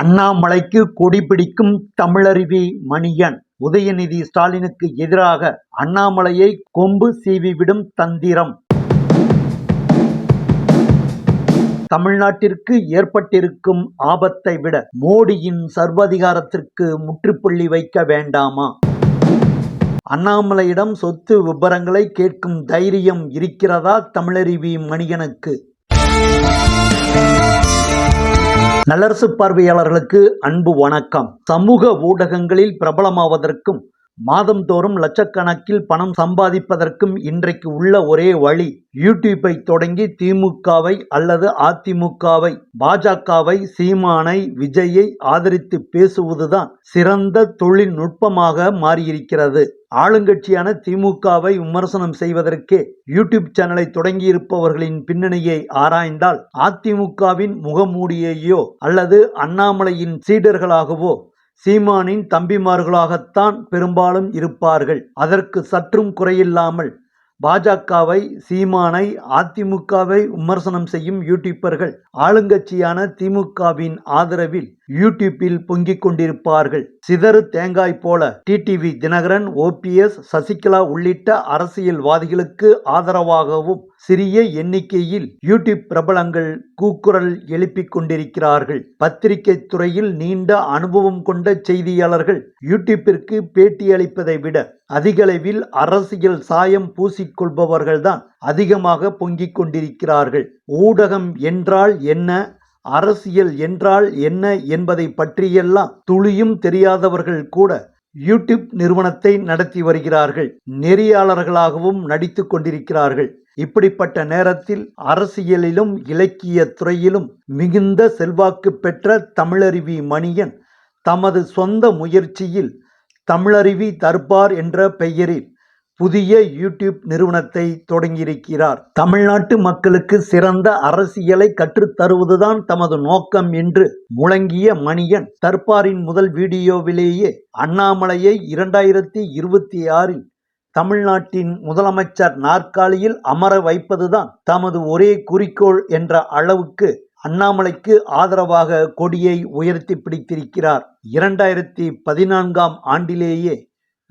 அண்ணாமலைக்கு கொடி பிடிக்கும் தமிழருவி மணியன். உதயநிதி ஸ்டாலினுக்கு எதிராக அண்ணாமலையை கொம்பு சீவிவிடும் தந்திரம். தமிழ்நாட்டிற்கு ஏற்பட்டிருக்கும் ஆபத்தை விட மோடியின் சர்வாதிகாரத்திற்கு முற்றுப்புள்ளி வைக்க வேண்டாமா? அண்ணாமலையிடம் சொத்து விபரங்களை கேட்கும் தைரியம் இருக்கிறதா தமிழருவி மணியனுக்கு? நல்லரசு பார்வையாளர்களுக்கு அன்பு வணக்கம். சமூக ஊடகங்களில் பிரபலமாவதற்கும் மாதந்தோறும் லட்சக்கணக்கில் பணம் சம்பாதிப்பதற்கும் இன்றைக்கு உள்ள ஒரே வழி யூடியூப்பை தொடங்கி திமுகவை அல்லது அதிமுகவை பாஜகவை சீமானை விஜயை ஆதரித்து பேசுவதுதான் சிறந்த தொழில்நுட்பமாக மாறியிருக்கிறது. ஆளுங்கட்சியான திமுகவை விமர்சனம் செய்வதற்கே யூடியூப் சேனலை தொடங்கியிருப்பவர்களின் பின்னணியை ஆராய்ந்தால் அதிமுகவின் முகமூடியையோ அல்லது அண்ணாமலையின் சீடர்களாகவோ சீமானின் தம்பிமார்களாகத்தான் பெரும்பாலும் இருப்பார்கள். அதற்கு சற்றும் குறையில்லாமல் பாஜகவை சீமானை அதிமுகவை விமர்சனம் செய்யும் யூடியூப்பர்கள் ஆளுங்கட்சியான திமுகவின் ஆதரவில் யூடியூப்பில் பொங்கிக் கொண்டிருப்பார்கள். சிதறு தேங்காய் போல டிடிவி தினகரன் ஓபிஎஸ் சசிகலா உள்ளிட்ட அரசியல்வாதிகளுக்கு ஆதரவாகவும் சிறிய எண்ணிக்கையில் யூடியூப் பிரபலங்கள் கூக்குரல் எழுப்பிக் கொண்டிருக்கிறார்கள். பத்திரிகை துறையில் நீண்ட அனுபவம் கொண்ட செய்தியாளர்கள் யூடியூப்பிற்கு பேட்டியளிப்பதை விட அதிகளவில் அரசியல் சாயம் பூசிக்கொள்பவர்கள்தான் அதிகமாக பொங்கிக் கொண்டிருக்கிறார்கள். ஊடகம் என்றால் என்ன? அரசியல் என்றால் என்ன என்பதை பற்றியெல்லாம் துளியும் தெரியாதவர்கள் கூட யூடியூப் நிறுவனத்தை நடத்தி வருகிறார்கள். நெறியாளர்களாகவும் நடித்து கொண்டிருக்கிறார்கள். இப்படிப்பட்ட நேரத்தில் அரசியலிலும் இலக்கிய துறையிலும் மிகுந்த செல்வாக்கு பெற்ற தமிழருவி மணியன் தமது சொந்த முயற்சியில் தமிழருவி தர்பார் என்ற பெயரில் புதிய யூடியூப் நிறுவனத்தை தொடங்கியிருக்கிறார். தமிழ்நாட்டு மக்களுக்கு சிறந்த அரசியலை கற்றுத்தருவதுதான் தமது நோக்கம் என்று முழங்கிய மணியன் தர்பாரின் முதல் வீடியோவிலேயே அண்ணாமலையை இரண்டாயிரத்தி இருபத்தி ஆறில் தமிழ்நாட்டின் முதலமைச்சர் நாற்காலியில் அமர வைப்பதுதான் தமது ஒரே குறிக்கோள் என்ற அளவுக்கு அண்ணாமலைக்கு ஆதரவாக கொடியை உயர்த்தி பிடித்திருக்கிறார். இரண்டாயிரத்தி பதினான்காம் ஆண்டிலேயே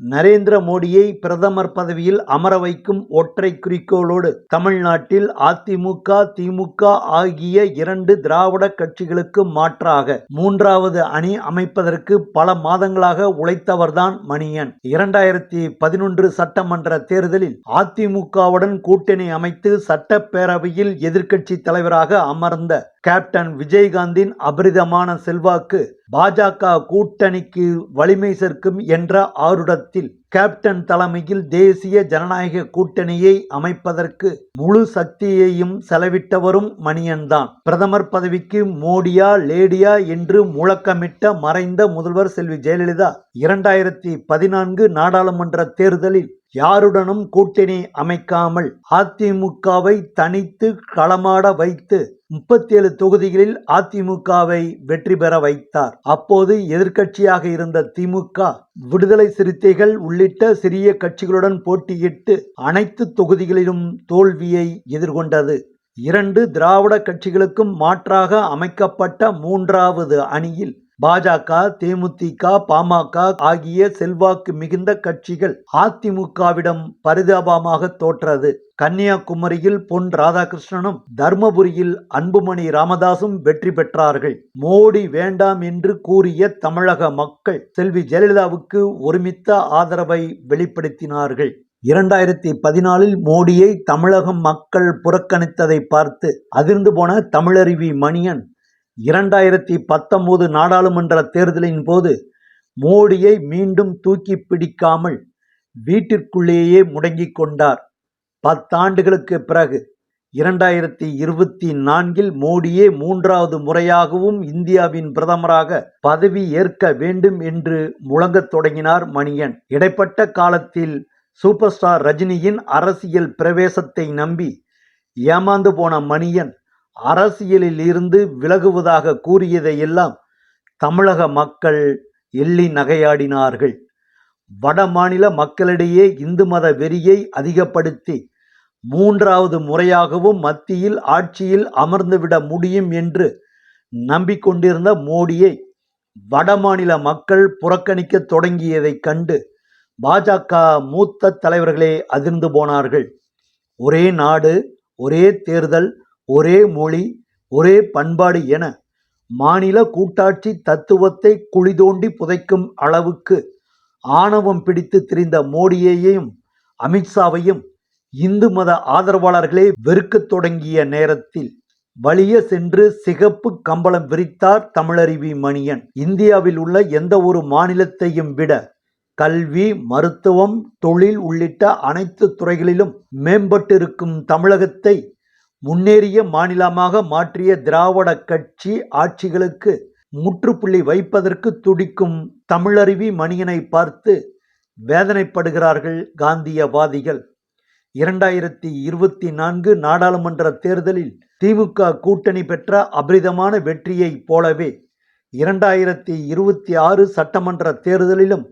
நரேந்திர மோடியை பிரதமர் பதவியில் அமர வைக்கும் ஒற்றை குறிக்கோளோடு தமிழ்நாட்டில் அதிமுக திமுக ஆகிய இரண்டு திராவிட கட்சிகளுக்கு மாற்றாக மூன்றாவது அணி அமைப்பதற்கு பல மாதங்களாக உழைத்தவர்தான் மணியன். இரண்டாயிரத்தி பதினொன்று சட்டமன்ற தேர்தலில் அதிமுகவுடன் கூட்டணி அமைத்து சட்டப்பேரவையில் எதிர்க்கட்சி தலைவராக அமர்ந்த கேப்டன் விஜயகாந்தின் அபரிதமான செல்வாக்கு பாஜக கூட்டணிக்கு வலிமை சேர்க்கும் என்ற ஆருடத்தில் கேப்டன் தலைமையில் தேசிய ஜனநாயக கூட்டணியை அமைப்பதற்கு முழு சக்தியையும் செலவிட்டவரும் மணியன்தான். பிரதமர் பதவிக்கு மோடியா லேடியா என்று முழக்கமிட்ட மறைந்த முதல்வர் செல்வி ஜெயலலிதா இரண்டாயிரத்தி பதினான்கு நாடாளுமன்ற தேர்தலில் யாருடனும் கூட்டணி அமைக்காமல் அதிமுகவை தனித்து களமாட வைத்து முப்பத்தேழு தொகுதிகளில் அதிமுகவை வெற்றி பெற வைத்தார். அப்போது எதிர்க்கட்சியாக இருந்த திமுக விடுதலை சிறுத்தைகள் உள்ளிட்ட சிறிய கட்சிகளுடன் போட்டியிட்டு அனைத்து தொகுதிகளிலும் தோல்வியை எதிர்கொண்டது. இரண்டு திராவிட கட்சிகளுக்கும் மாற்றாக அமைக்கப்பட்ட மூன்றாவது அணியில் பாஜக தேமுதிக பாமக ஆகிய செல்வாக்கு மிகுந்த கட்சிகள் அதிமுகவிடம் பரிதாபமாக தோற்றது. கன்னியாகுமரியில் பொன் ராதாகிருஷ்ணனும் தர்மபுரியில் அன்புமணி ராமதாசும் வெற்றி பெற்றார்கள். மோடி வேண்டாம் என்று கூறிய தமிழக மக்கள் செல்வி ஜெயலலிதாவுக்கு ஒருமித்த ஆதரவை வெளிப்படுத்தினார்கள். இரண்டாயிரத்தி பதினாலில் மோடியை தமிழகம் மக்கள் புறக்கணித்ததை பார்த்து அதிர்ந்து போன தமிழருவி மணியன் இரண்டாயிரத்தி பத்தொன்பது நாடாளுமன்ற தேர்தலின் போது மோடியை மீண்டும் தூக்கி பிடிக்காமல் வீட்டிற்குள்ளேயே முடங்கிக் கொண்டார். பத்தாண்டுகளுக்கு பிறகு இரண்டாயிரத்தி இருபத்தி நான்கில் மோடியே மூன்றாவது முறையாகவும் இந்தியாவின் பிரதமராக பதவி ஏற்க வேண்டும் என்று முழங்கத் தொடங்கினார் மணியன். இடைப்பட்ட காலத்தில் சூப்பர் ஸ்டார் ரஜினியின் அரசியல் பிரவேசத்தை நம்பி ஏமாந்து போன மணியன் அரசியலில் இருந்து விலகுவதாக கூறியதையெல்லாம் தமிழக மக்கள் எள்ளி நகையாடினார்கள். வட மாநில மக்களிடையே இந்து மத வெறியை அதிகப்படுத்தி மூன்றாவது முறையாகவும் மத்தியில் ஆட்சியில் அமர்ந்துவிட முடியும் என்று நம்பிக்கொண்டிருந்த மோடியை வடமாநில மக்கள் புறக்கணிக்க தொடங்கியதைக் கண்டு பாஜக மூத்த தலைவர்களே அதிர்ந்து போனார்கள். ஒரே நாடு ஒரே தேர்தல் ஒரே மொழி ஒரே பண்பாடு என மாநில கூட்டாட்சி தத்துவத்தை குழி தோண்டி புதைக்கும் அளவுக்கு ஆணவம் பிடித்து திரிந்த மோடியையும் அமித்ஷாவையும் இந்து மத ஆதரவாளர்களே வெறுக்கத் தொடங்கிய நேரத்தில் வலிய சென்று சிகப்பு கம்பளம் விரித்தார் தமிழருவி மணியன். இந்தியாவில் உள்ள எந்த ஒரு மாநிலத்தையும் விட கல்வி மருத்துவம் தொழில் உள்ளிட்ட அனைத்து துறைகளிலும் மேம்பட்டிருக்கும் தமிழகத்தை முன்னேறிய மாநிலமாக மாற்றிய திராவிட கட்சி ஆட்சிகளுக்கு முற்றுப்புள்ளி வைப்பதற்கு துடிக்கும் தமிழருவி மணியனை பார்த்து வேதனைப்படுகிறார்கள் காந்தியவாதிகள். இரண்டாயிரத்தி இருபத்தி நான்கு நாடாளுமன்ற தேர்தலில் திமுக கூட்டணி பெற்ற அபரிதமான வெற்றியைப் போலவே இரண்டாயிரத்தி இருபத்தி ஆறு சட்டமன்ற தேர்தலிலும்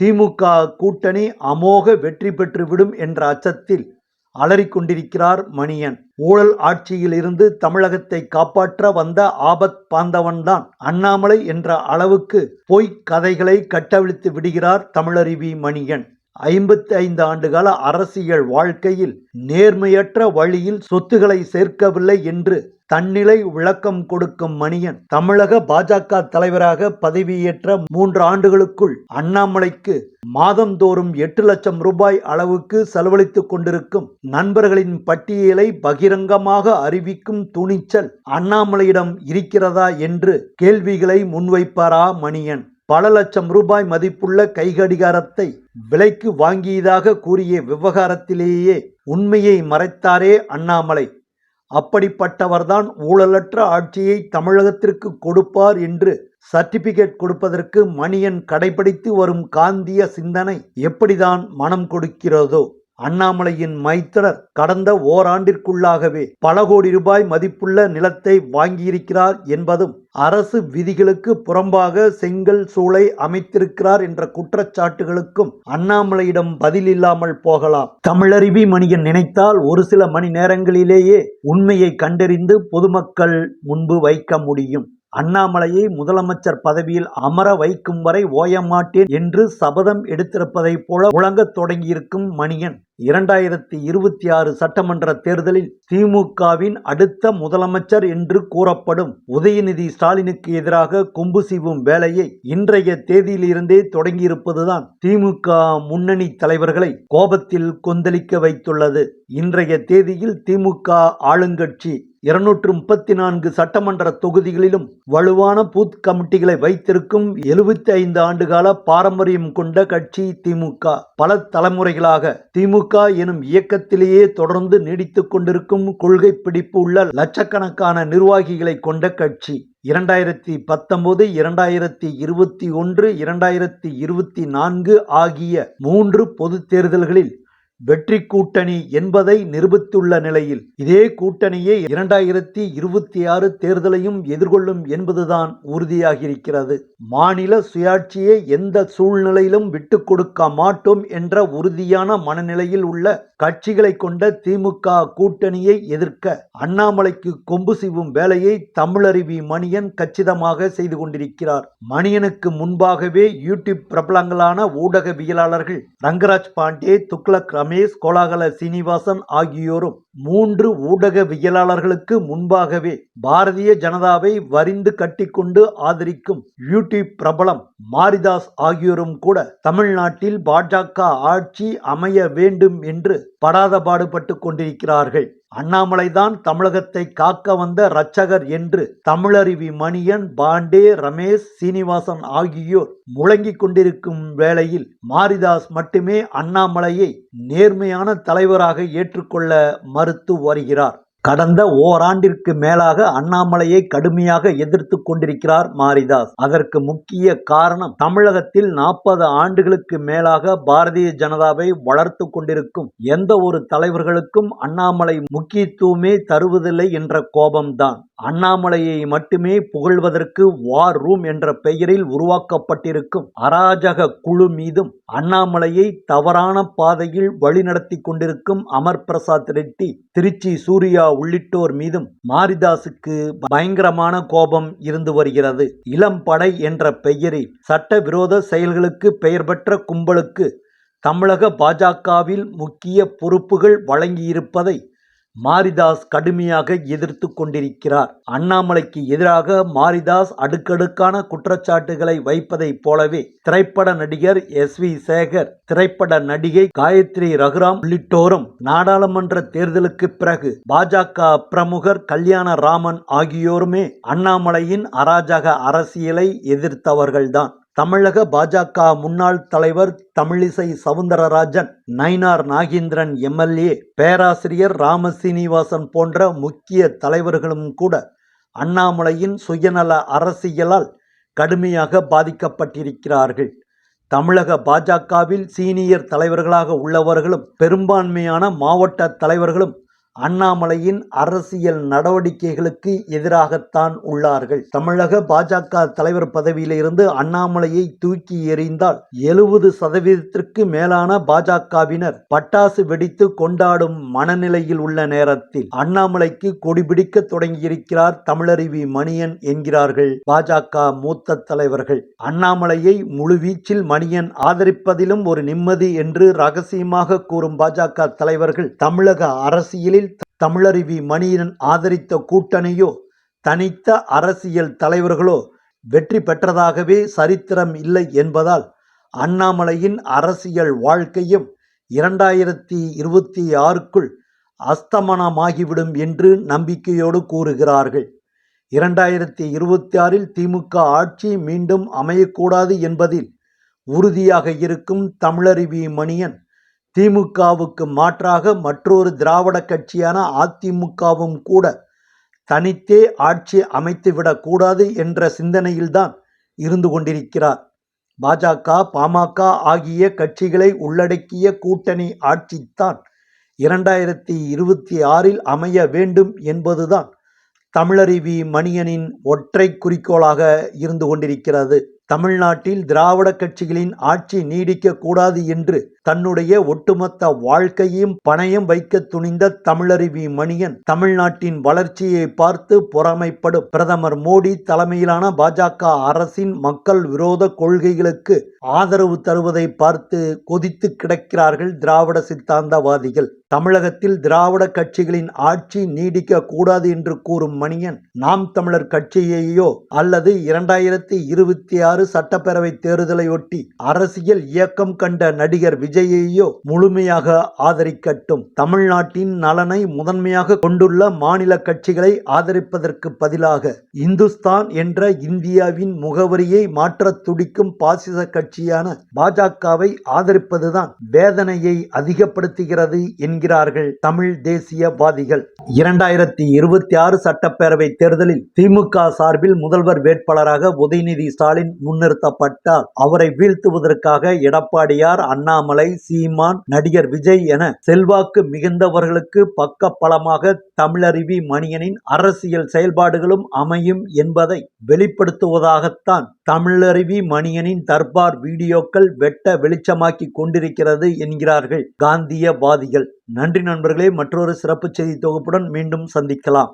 திமுக கூட்டணி அமோக வெற்றி பெற்றுவிடும் என்ற அச்சத்தில் அலறிக்கொண்டிருக்கிறார் மணியன். ஊழல் ஆட்சியில் இருந்து தமிழகத்தை காப்பாற்ற வந்த ஆபத் பாந்தவன்தான். அண்ணாமலை என்ற அளவுக்கு பொய்க் கதைகளை கட்டவிழ்த்து விடுகிறார் தமிழருவி மணியன். ஐம்பத்தி ஐந்து ஆண்டுகால அரசியல் வாழ்க்கையில் நேர்மையற்ற வழியில் சொத்துக்களை சேர்க்கவில்லை என்று தன்னிலை விளக்கம் கொடுக்கும் மணியன் தமிழக பாஜக தலைவராக பதவியேற்ற மூன்று ஆண்டுகளுக்குள் அண்ணாமலைக்கு மாதந்தோறும் எட்டு லட்சம் ரூபாய் அளவுக்கு செலவழித்துக் கொண்டிருக்கும் நண்பர்களின் பட்டியலை பகிரங்கமாக அறிவிக்கும் துணிச்சல் அண்ணாமலையிடம் இருக்கிறதா என்று கேள்விகளை முன்வைப்பாரா மணியன்? பல லட்சம் ரூபாய் மதிப்புள்ள கைகடிகாரத்தை விலைக்கு வாங்கியதாக கூறிய விவகாரத்திலேயே உண்மையை மறைத்தாரே அண்ணாமலை. அப்படிப்பட்டவர்தான் ஊழலற்ற ஆட்சியை தமிழகத்திற்கு கொடுப்பார் என்று சர்டிபிகேட் கொடுப்பதற்கு மணியன் கடைபிடித்து வரும் காந்திய சிந்தனை எப்படிதான் மனம் கொடுக்கிறதோ. அண்ணாமலையின் மைத்திரர் கடந்த ஓராண்டிற்குள்ளாகவே பல கோடி ரூபாய் மதிப்புள்ள நிலத்தை வாங்கியிருக்கிறார் என்பதும் அரசு விதிகளுக்கு புறம்பாக செங்கல் சூளை அமைத்திருக்கிறார் என்ற குற்றச்சாட்டுகளுக்கும் அண்ணாமலையிடம் பதில் இல்லாமல் போகலாம். தமிழருவி மணியன் நினைத்தால் ஒரு சில மணி நேரங்களிலேயே உண்மையை கண்டறிந்து பொதுமக்கள் முன்பு வைக்க முடியும். அண்ணாமலையை முதலமைச்சர் பதவியில் அமர வைக்கும் வரை ஓயமாட்டேன் என்று சபதம் எடுத்திருப்பதைப் போல முழங்கத் தொடங்கியிருக்கும் மணியன். இரண்டாயிரத்தி இருபத்தி ஆறு சட்டமன்ற தேர்தலில் திமுகவின் அடுத்த முதலமைச்சர் என்று கூறப்படும் உதயநிதி ஸ்டாலினுக்கு எதிராக கொம்பு சீவும் வேலையை இன்றைய தேதியிலிருந்தே தொடங்கியிருப்பதுதான் திமுக முன்னணி தலைவர்களை கோபத்தில் கொந்தளிக்க வைத்துள்ளது. இன்றைய தேதியில் திமுக ஆளுங்கட்சி இருநூற்று முப்பத்தி நான்கு சட்டமன்ற தொகுதிகளிலும் வலுவான பூத் கமிட்டிகளை வைத்திருக்கும் எழுபத்தி ஐந்து ஆண்டுகால பாரம்பரியம் கொண்ட கட்சி திமுக. பல தலைமுறைகளாக திமுக எனும் இயக்கத்திலேயே தொடர்ந்து நீடித்துக் கொண்டிருக்கும் கொள்கை பிடிப்பு உள்ள லட்சக்கணக்கான நிர்வாகிகளை கொண்ட கட்சி. இரண்டாயிரத்தி பத்தொன்பது இரண்டாயிரத்தி இருபத்தி ஒன்று இரண்டாயிரத்தி இருபத்தி நான்கு ஆகிய மூன்று பொது தேர்தல்களில் வெற்றி கூட்டணி என்பதை நிரூபித்துள்ள நிலையில் இதே கூட்டணியே இரண்டாயிரத்தி இருபத்தி ஆறு தேர்தலையும் எதிர்கொள்ளும் என்பதுதான் உறுதியாகியிருக்கிறது. மாநில சுயாட்சியை எந்த சூழ்நிலையிலும் விட்டு கொடுக்க மாட்டோம் என்ற உறுதியான மனநிலையில் உள்ள கட்சிகளை கொண்ட திமுக கூட்டணியை எதிர்க்க அண்ணாமலைக்கு கொம்பு செய்வும் வேலையை தமிழருவி மணியன் கச்சிதமாக செய்து கொண்டிருக்கிறார். மணியனுக்கு முன்பாகவே யூடியூப் பிரபலங்களான ஊடகவியலாளர்கள் ரங்கராஜ் பாண்டே துக்ளக் ரமேஷ் கோலாகல சீனிவாசன் ஆகியோரும் மூன்று ஊடகவியலாளர்களுக்கு முன்பாகவே பாரதிய ஜனதாவை வரிந்து கட்டிக்கொண்டு ஆதரிக்கும் யூடியூப் பிரபலம் மாரிதாஸ் ஆகியோரும் கூட தமிழ்நாட்டில் பாஜக ஆட்சி அமைய வேண்டும் என்று படாத பாடுபட்டு கொண்டிருக்கிறார்கள். அண்ணாமலைதான் தமிழகத்தை காக்க வந்த இரட்சகர் என்று தமிழருவி மணியன் பாண்டே ரமேஷ் சீனிவாசன் ஆகியோர் முழங்கிக் கொண்டிருக்கும் வேளையில் மாரிதாஸ் மட்டுமே அண்ணாமலையை நேர்மையான தலைவராக ஏற்றுக்கொள்ள மறுத்து வருகிறார். கடந்த ஓராண்டிற்கு மேலாக அண்ணாமலையை கடுமையாக எதிர்த்து கொண்டிருக்கிறார் மாரிதாஸ். அதற்கு முக்கிய காரணம் தமிழகத்தில் நாற்பது ஆண்டுகளுக்கு மேலாக பாரதிய ஜனதாவை வளர்த்து கொண்டிருக்கும் எந்த ஒரு தலைவர்களுக்கும் அண்ணாமலை முக்கியத்துவமே தருவதில்லை என்ற கோபம்தான். அண்ணாமலையை மட்டுமே புகழ்வதற்கு வார் ரூம் என்ற பெயரில் உருவாக்கப்பட்டிருக்கும் அராஜக குழு மீதும் அண்ணாமலையை தவறான பாதையில் வழிநடத்தி கொண்டிருக்கும் அமர் பிரசாத் ரெட்டி திருச்சி சூர்யா உள்ளிட்டோர் மீதும் மாரிதாசுக்கு பயங்கரமான கோபம் இருந்து வருகிறது. இளம் படை என்ற பெயரில் சட்டவிரோத செயல்களுக்கு பெயர் பெற்ற கும்பலுக்கு தமிழக பாஜகவில் முக்கிய பொறுப்புகள் வழங்கியிருப்பதை மாரிதாஸ் கடுமையாக எதிர்த்து கொண்டிருக்கிறார். அண்ணாமலைக்கு எதிராக மாரிதாஸ் அடுக்கடுக்கான குற்றச்சாட்டுகளை வைப்பதைப் போலவே திரைப்பட நடிகர் எஸ் வி சேகர் திரைப்பட நடிகை காயத்ரி ரகுராம் உள்ளிட்டோரும் நாடாளுமன்ற தேர்தலுக்கு பிறகு பாஜக பிரமுகர் கல்யாண ராமன் ஆகியோருமே அண்ணாமலையின் அராஜக அரசியலை எதிர்த்தவர்கள்தான். தமிழக பாஜக முன்னாள் தலைவர் தமிழிசை சவுந்தரராஜன் நயினார் நாகேந்திரன் எம்எல்ஏ பேராசிரியர் ராமசீனிவாசன் போன்ற முக்கிய தலைவர்களும் கூட அண்ணாமலையின் சுயநல அரசியலால் கடுமையாக பாதிக்கப்பட்டிருக்கிறார்கள். தமிழக பாஜகவில் சீனியர் தலைவர்களாக உள்ளவர்களும் பெரும்பான்மையான மாவட்ட தலைவர்களும் அண்ணாமலையின் அரசியல் நடவடிக்கைகளுக்கு எதிராகத்தான் உள்ளார்கள். தமிழக பாஜக தலைவர் பதவியிலிருந்து அண்ணாமலையை தூக்கி எறிந்தால் எழுபது சதவீதத்திற்கு மேலான பாஜகவினர் பட்டாசு வெடித்து கொண்டாடும் மனநிலையில் உள்ள நேரத்தில் அண்ணாமலைக்கு கொடிபிடிக்க தொடங்கியிருக்கிறார் தமிழருவி மணியன் என்கிறார்கள் பாஜக மூத்த தலைவர்கள். அண்ணாமலையை முழுவீச்சில் மணியன் ஆதரிப்பதிலும் ஒரு நிம்மதி என்று ரகசியமாக கூறும் பாஜக தலைவர்கள் தமிழக அரசியலில் தமிழருவி மணியன் ஆதரித்த கூட்டணியோ தனித்த அரசியல் தலைவர்களோ வெற்றி பெற்றதாகவே சரித்திரம் இல்லை என்பதால் அண்ணாமலையின் அரசியல் வாழ்க்கையும் இரண்டாயிரத்தி இருபத்தி ஆறுக்குள் அஸ்தமனமாகிவிடும் என்று நம்பிக்கையோடு கூறுகிறார்கள். இரண்டாயிரத்தி இருபத்தி ஆறில் திமுக ஆட்சி மீண்டும் அமையக்கூடாது என்பதில் உறுதியாக இருக்கும் தமிழருவி மணியன் திமுகவுக்கு மாற்றாக மற்றொரு திராவிட கட்சியான அதிமுகவும் கூட தனித்தே ஆட்சி அமைத்துவிடக்கூடாது என்ற சிந்தனையில்தான் இருந்து கொண்டிருக்கிறார். பாஜக பாமக ஆகிய கட்சிகளை உள்ளடக்கிய கூட்டணி ஆட்சித்தான் இரண்டாயிரத்தி இருபத்தி ஆறில் அமைய வேண்டும் என்பதுதான் தமிழறிவி மணியனின் ஒற்றை குறிக்கோளாக இருந்து கொண்டிருக்கிறது. தமிழ்நாட்டில் திராவிட கட்சிகளின் ஆட்சி நீடிக்க கூடாது என்று தன்னுடைய ஒட்டுமொத்த வாழ்க்கையும் பணையம் வைக்க துணிந்த தமிழருவி மணியன் தமிழ்நாட்டின் வளர்ச்சியை பார்த்து பொறாமைப்படும் பிரதமர் மோடி தலைமையிலான பாஜக அரசின் மக்கள் விரோத கொள்கைகளுக்கு ஆதரவு தருவதை பார்த்து கொதித்து கிடக்கிறார்கள் திராவிட சித்தாந்தவாதிகள். தமிழகத்தில் திராவிட கட்சிகளின் ஆட்சி நீடிக்க கூடாது என்று கூறும் மணியன் நாம் தமிழர் கட்சியையோ அல்லது இரண்டாயிரத்தி இருபத்தி ஆறு ஆறு சட்டப்பேரவை தேர்தலையொட்டி அரசியல் இயக்கம் கண்ட நடிகர் விஜயையோ முழுமையாக ஆதரிக்கட்டும். தமிழ்நாட்டின் நலனை முதன்மையாக கொண்டுள்ள மாநில கட்சிகளை ஆதரிப்பதற்கு பதிலாக இந்துஸ்தான் என்ற இந்தியாவின் முகவரியை மாற்ற துடிக்கும் பாசிச கட்சியான பாஜகவை ஆதரிப்பதுதான் வேதனையை அதிகப்படுத்துகிறது என்கிறார்கள் தமிழ் தேசியவாதிகள். இரண்டாயிரத்தி இருபத்தி ஆறு சட்டப்பேரவை தேர்தலில் திமுக சார்பில் முதல்வர் வேட்பாளராக உதயநிதி ஸ்டாலின் முன்னிறுத்தப்பட்டார் அவரை வீழ்த்துவதற்காக எடப்பாடியார் அண்ணாமலை சீமான் நடிகர் விஜய் என செல்வாக்கு மிகுந்தவர்களுக்கு பக்க பலமாக தமிழருவி மணியனின் அரசியல் செயல்பாடுகளும் அமையும் என்பதை வெளிப்படுத்துவதாகத்தான் தமிழருவி மணியனின் தர்பார் வீடியோக்கள் வெட்ட வெளிச்சமாக்கி கொண்டிருக்கிறது என்கிறார்கள் காந்தியவாதிகள். நன்றி நண்பர்களே மற்றொரு சிறப்பு செய்தி தொகுப்புடன் மீண்டும் சந்திக்கலாம்.